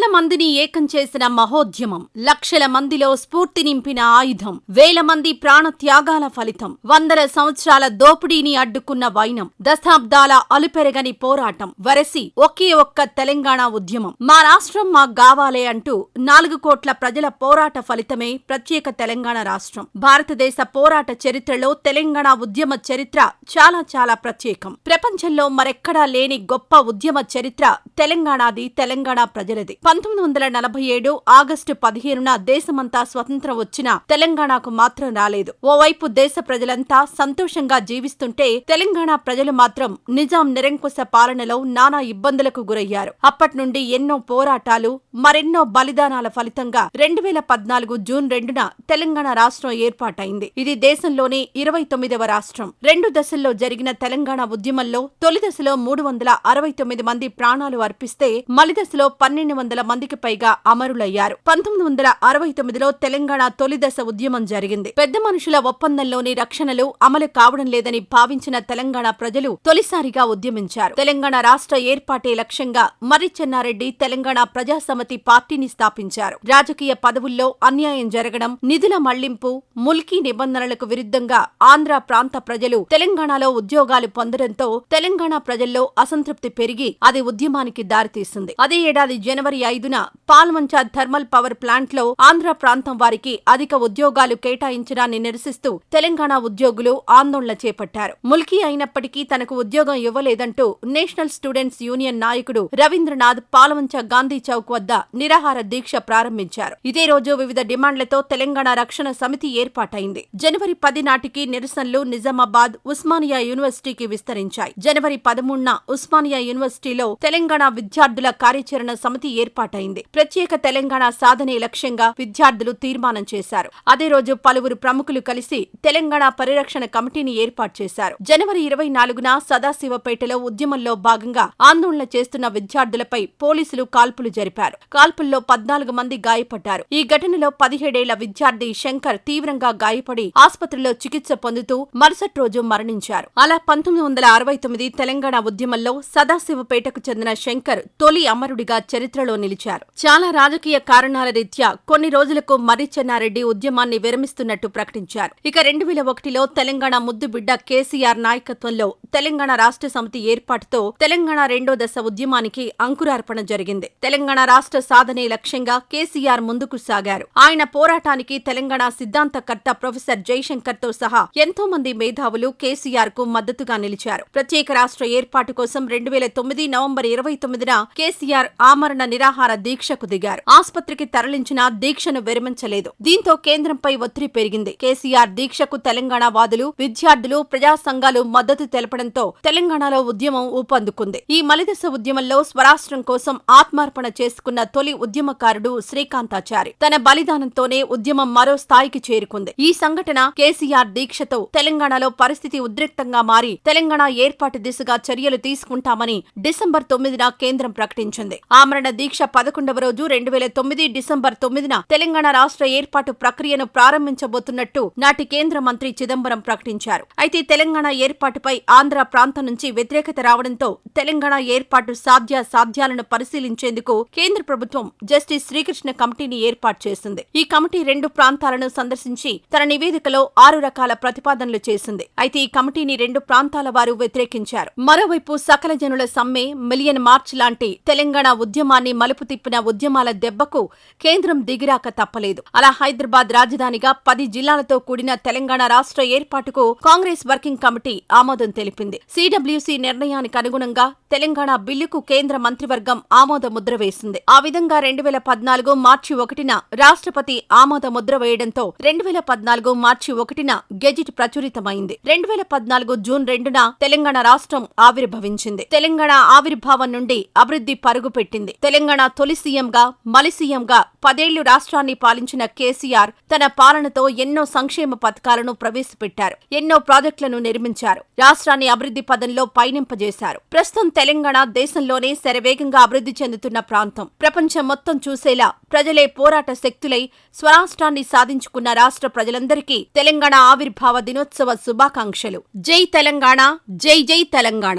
కోట్ల మందిని ఏకం చేసిన మహోద్యమం లక్షల మందిలో స్ఫూర్తి నింపిన ఆయుధం వేల మంది ప్రాణత్యాగాల ఫలితం వందల సంవత్సరాల దోపిడీని అడ్డుకున్న వైనం దశాబ్దాల అలుపెరగని పోరాటం వరసి ఒకే ఒక్క తెలంగాణ ఉద్యమం. మా రాష్ట్రం మాకు కావాలే అంటూ నాలుగు కోట్ల ప్రజల పోరాట ఫలితమే ప్రత్యేక తెలంగాణ రాష్ట్రం. భారతదేశ పోరాట చరిత్రలో తెలంగాణ ఉద్యమ చరిత్ర చాలా చాలా ప్రత్యేకం. ప్రపంచంలో మరెక్కడా లేని గొప్ప ఉద్యమ చరిత్ర తెలంగాణది తెలంగాణ ప్రజలది. పంతొమ్మిది వందల నలభై ఏడు ఆగస్టు పదిహేనున దేశమంతా స్వతంత్రం వచ్చినా తెలంగాణకు మాత్రం రాలేదు. ఓవైపు దేశ ప్రజలంతా సంతోషంగా జీవిస్తుంటే తెలంగాణ ప్రజలు మాత్రం నిజాం నిరంకుశ పాలనలో నానా ఇబ్బందులకు గురయ్యారు. అప్పటి నుండి ఎన్నో పోరాటాలు మరెన్నో బలిదానాల ఫలితంగా రెండు వేల పద్నాలుగు జూన్ రెండున తెలంగాణ రాష్ట్రం ఏర్పాటైంది. ఇది దేశంలోనే ఇరవై తొమ్మిదవ రాష్ట్రం. రెండు దశల్లో జరిగిన తెలంగాణ ఉద్యమంలో తొలి దశలో మూడు వందల అరవై తొమ్మిది మంది ప్రాణాలు అర్పిస్తే మలిదశలో పన్నెండు వందల మందికి పైగా అమరులయ్యారు. పంతొమ్మిది వందల అరవై తొమ్మిదిలో తెలంగాణ తొలి దశ ఉద్యమం జరిగింది. పెద్ద మనుషుల ఒప్పందంలోని రక్షణలు అమలు కావడం లేదని భావించిన తెలంగాణ ప్రజలు తొలిసారిగా ఉద్యమించారు. తెలంగాణ రాష్ట్ర ఏర్పాటే లక్ష్యంగా మర్రి చెన్నారెడ్డి తెలంగాణ ప్రజాసమితి పార్టీని స్థాపించారు. రాజకీయ పదవుల్లో అన్యాయం జరగడం నిధుల మళ్ళింపు ముల్కీ నిబంధనలకు విరుద్ధంగా ఆంధ్ర ప్రాంత ప్రజలు తెలంగాణలో ఉద్యోగాలు పొందడంతో తెలంగాణ ప్రజల్లో అసంతృప్తి పెరిగి అది ఉద్యమానికి దారితీసింది. అదే ఏడాది జనవరి ఐదున పాల్మంచ థర్మల్ పవర్ ప్లాంట్లో ఆంధ్ర ప్రాంతం వారికి అధిక ఉద్యోగాలు కేటాయించడాన్ని నిరసిస్తూ తెలంగాణ ఉద్యోగులు ఆందోళన చేపట్టారు. ముల్కీ అయినప్పటికీ తనకు ఉద్యోగం ఇవ్వలేదంటూ నేషనల్ స్టూడెంట్స్ యూనియన్ నాయకుడు రవీంద్రనాథ్ పాల్వంచ గాంధీ చౌక్ వద్ద నిరాహార దీక్ష ప్రారంభించారు. ఇదే రోజు వివిధ డిమాండ్లతో తెలంగాణ రక్షణ సమితి ఏర్పాటైంది. జనవరి పది నాటికి నిరసనలు నిజామాబాద్ ఉస్మానియా యూనివర్సిటీకి విస్తరించాయి. జనవరి పదమూడున ఉస్మానియా యూనివర్సిటీలో తెలంగాణ విద్యార్థుల కార్యాచరణ సమితి ఏర్పాటు ఏర్పాటైంది. ప్రత్యేక తెలంగాణ సాధనే లక్ష్యంగా విద్యార్థులు తీర్మానం చేశారు. అదే రోజు పలువురు ప్రముఖులు కలిసి తెలంగాణ పరిరక్షణ కమిటీని ఏర్పాటు చేశారు. జనవరి ఇరవై నాలుగున సదాశివపేటలో ఉద్యమంలో భాగంగా ఆందోళన చేస్తున్న విద్యార్థులపై పోలీసులు కాల్పులు జరిపారు. కాల్పుల్లో పద్నాలుగు మంది గాయపడ్డారు. ఈ ఘటనలో పదిహేడేళ్ళ విద్యార్థి శంకర్ తీవ్రంగా గాయపడి ఆసుపత్రిలో చికిత్స పొందుతూ మరుసటి రోజు మరణించారు. అలా పంతొమ్మిది వందల అరవై తొమ్మిది తెలంగాణ ఉద్యమంలో సదాశివపేటకు చెందిన శంకర్ తొలి అమరుడిగా చరిత్రలో నిలిచారు. చాలా రాజకీయ కారణాల రీత్యా కొన్ని రోజులకు మర్రి చెన్నారెడ్డి ఉద్యమాన్ని విరమిస్తున్నట్టు ప్రకటించారు. ఇక రెండు వేల ఒకటిలో తెలంగాణ ముద్దుబిడ్డ కేసీఆర్ నాయకత్వంలో తెలంగాణ రాష్ట్ర సమితి ఏర్పాటుతో తెలంగాణ రెండో దశ ఉద్యమానికి అంకురార్పణ జరిగింది. తెలంగాణ రాష్ట్ర సాధనే లక్ష్యంగా కేసీఆర్ ముందుకు సాగారు. ఆయన పోరాటానికి తెలంగాణ సిద్ధాంతకర్త ప్రొఫెసర్ జైశంకర్తో సహా ఎంతో మంది మేధావులు కేసీఆర్కు మద్దతుగా నిలిచారు. ప్రత్యేక రాష్ట్ర ఏర్పాటు కోసం రెండు వేల తొమ్మిది నవంబర్ ఇరవై తొమ్మిదిన కేసీఆర్ ఆమరణ నిరాహార దీక్షకు దిగారు. ఆసుపత్రికి తరలించిన దీక్షను విరమించలేదు. దీంతో కేంద్రంపై ఒత్తిడి పెరిగింది. కేసీఆర్ దీక్షకు తెలంగాణ వాదులు విద్యార్థులు ప్రజా సంఘాలు మద్దతు తెలపడంతో తెలంగాణలో ఉద్యమం ఊపందుకుంది. ఈ మలిదశ ఉద్యమంలో స్వరాష్ట్రం కోసం ఆత్మార్పణ చేసుకున్న తొలి ఉద్యమకారుడు శ్రీకాంతాచారి తన బలిదానంతోనే ఉద్యమం మరో స్థాయికి చేరుకుంది. ఈ సంఘటన కేసీఆర్ దీక్షతో తెలంగాణలో పరిస్థితి ఉద్రిక్తంగా మారి తెలంగాణ ఏర్పాటు దిశగా చర్యలు తీసుకుంటామని డిసెంబర్ తొమ్మిదిన కేంద్రం ప్రకటించింది. ఆమరణ దీక్ష పదకొండవ రోజు రెండు వేల తొమ్మిది డిసెంబర్ తొమ్మిదిన తెలంగాణ రాష్ట్ర ఏర్పాటు ప్రక్రియను ప్రారంభించబోతున్నట్టు నాటి కేంద్ర మంత్రి చిదంబరం ప్రకటించారు. అయితే తెలంగాణ ఏర్పాటుపై ఆంధ్ర ప్రాంతం నుంచి వ్యతిరేకత రావడంతో తెలంగాణ ఏర్పాటు సాధ్య సాధ్యాలను పరిశీలించేందుకు కేంద్ర ప్రభుత్వం జస్టిస్ శ్రీకృష్ణ కమిటీని ఏర్పాటు చేసింది. ఈ కమిటీ రెండు ప్రాంతాలను సందర్శించి తన నివేదికలో ఆరు రకాల ప్రతిపాదనలు చేసింది. అయితే ఈ కమిటీని రెండు ప్రాంతాల వారు వ్యతిరేకించారు. మరోవైపు సకల జనుల సమ్మె మిలియన్ మార్చ్ లాంటి తెలంగాణ ఉద్యమాన్ని మలుపు తిప్పిన ఉద్యమాల దెబ్బకు కేంద్రం దిగిరాక తప్పలేదు. అలా హైదరాబాద్ రాజధానిగా పది జిల్లాలతో కూడిన తెలంగాణ రాష్ట్ర ఏర్పాటుకు కాంగ్రెస్ వర్కింగ్ కమిటీ ఆమోదం తెలిపింది. సిడబ్ల్యూసీ నిర్ణయానికి అనుగుణంగా తెలంగాణ బిల్లుకు కేంద్ర మంత్రివర్గం ఆమోద ముద్ర వేసింది. ఆ విధంగా రెండు వేల పద్నాలుగు మార్చి ఒకటిన రాష్ట్రపతి ఆమోద ముద్ర వేయడంతో రెండు వేల పద్నాలుగు మార్చి ఒకటిన గెజిట్ ప్రచురితమైంది. రెండు వేల పద్నాలుగు జూన్ రెండున తెలంగాణ రాష్ట్రం ఆవిర్భవించింది. తెలంగాణ ఆవిర్భావం నుండి అభివృద్ధి పరుగు పెట్టింది తెలంగాణ తొలి సీఎంగా మలి సీఎంగా పదేళ్ళు రాష్ట్రాన్ని పాలించిన కేసీఆర్ తన పాలనతో ఎన్నో సంక్షేమ పథకాలను ప్రవేశపెట్టారు ఎన్నో ప్రాజెక్టులను నిర్మించారు రాష్ట్రాన్ని అభివృద్ధి పదంలో పయనింపజేశారు. ప్రస్తుతం తెలంగాణ దేశంలోనే శరవేగంగా అభివృద్ధి చెందుతున్న ప్రాంతం. ప్రపంచం మొత్తం చూసేలా ప్రజలే పోరాట శక్తులై స్వరాష్ట్రాన్ని సాధించుకున్న రాష్ట్ర ప్రజలందరికీ తెలంగాణ ఆవిర్భావ దినోత్సవ శుభాకాంక్షలు. జై తెలంగాణ జై జై తెలంగాణ.